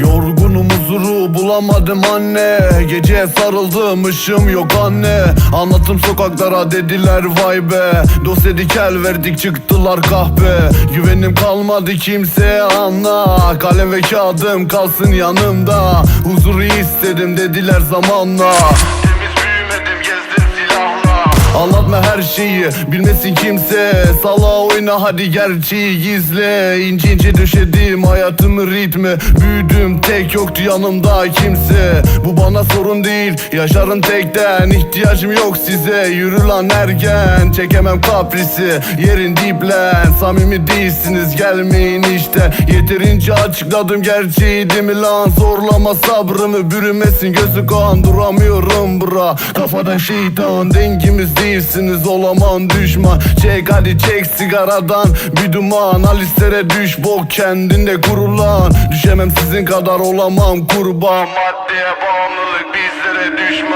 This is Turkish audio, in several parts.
Yorgunum huzuru bulamadım anne. Gece sarıldım ışığım yok anne. Anlattım sokaklara dediler vay be. Dost dedik el verdik çıktılar kahpe. Güvenim kalmadı kimseye anla. Kalem ve kağıdım kalsın yanımda. Huzuru istedim dediler zamanla Anlatma her şeyi bilmesin kimse. Sala oyna hadi gerçeği gizle. İnce ince döşedim hayatımı ritmi. Büyüdüm tek yoktu yanımda kimse. Bu bana sorun değil yaşarım tekten. İhtiyacım yok size yürü lan ergen Çekemem kaprisi yerin diplen. Samimi değilsiniz gelmeyin işte. Yeterince açıkladım gerçeği değil mi lan? Zorlama sabrımı bürümesin. Gözü kan Duramıyorum bura. Kafadan şeytan Dengimiz değilsiniz olamam düşman? Çek hadi çek sigaradan. Bir duman Alislere düş bok kendinde kurulan. Düşemem sizin kadar olamam kurban. Maddeye bağımlılık bizlere düşman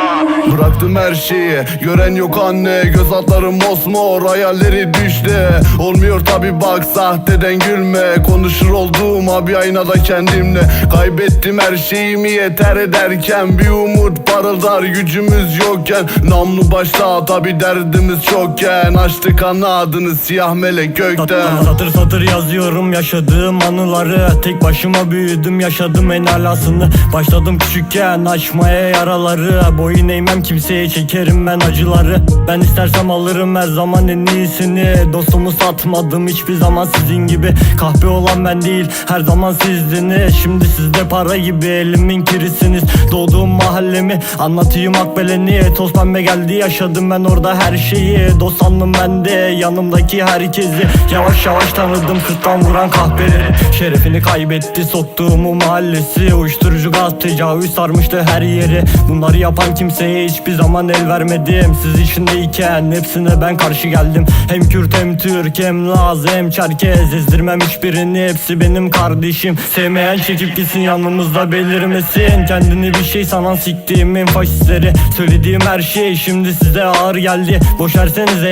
Bıraktım her şeyi gören yok anne. Göz altlarım mosmor hayalleri düştü. Olmuyor tabi bak sahteden gülme. Konuşur olduğum abi aynada kendimle. Kaybettim her şeyimi yeter ederken. Bir umut parıldar gücümüz yokken. Namlu başta tabi derdimiz çokken. Açtı kanadını siyah melek gökten. Satır satır yazıyorum yaşadığım anıları. Tek başıma büyüdüm yaşadım en alasını. Başladım küçükken açmaya yaraları. Boyun eğmem kimseye çekerim ben acıları. Ben istersem alırım her zaman en iyisini. Dostumu satmadım hiçbir zaman sizin gibi. Kahpe olan ben değil her zaman sizdiniz Şimdi sizde para gibi elimin kirisiniz. Doğduğum mahallemi anlatayım akbeleni. Toz pembe geldi yaşadım ben orada her şeyi. Dost sandım ben de yanımdaki herkesi. Yavaş yavaş tanıdım sırttan vuran kahpeleri. Şerefini kaybetti soktuğumu mahallesi. Uyuşturucu gaz tecavüz sarmıştı her yeri. Bunları yapan kimseye hiçbir zaman el vermedim. Siz içindeyken hepsine ben karşı geldim. Hem Kürt hem Türk hem Laz hem Çerkez. Ezdirmem hiçbirini hepsi benim kardeşim. Sevmeyen çekip gitsin yanımızda belirmesin. Kendini bir şey sanan siktiğimin faşistleri. Söylediğim her şey şimdi size ağır geldi. Boş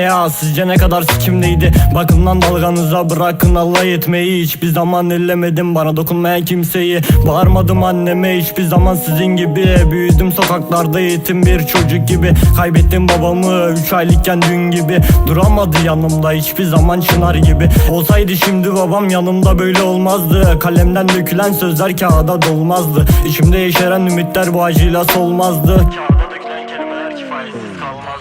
ya sizce ne kadar sikimdeydi? Bakın lan dalganıza bırakın Allah etmeyi Hiçbir zaman ellemedim bana dokunmayan kimseyi. Bağırmadım anneme hiçbir zaman sizin gibi. Büyüdüm sokaklarda yetim bir çocuk gibi. Kaybettim babamı 3 aylıkken dün gibi. Duramadı yanımda hiçbir zaman çınar gibi. Olsaydı şimdi babam yanımda böyle olmazdı. Kalemden dökülen sözler kağıda dolmazdı. İçimde yeşeren ümitler bu acıyla solmazdı. Kağıda dökülen kelimeler kifayetsiz kalmaz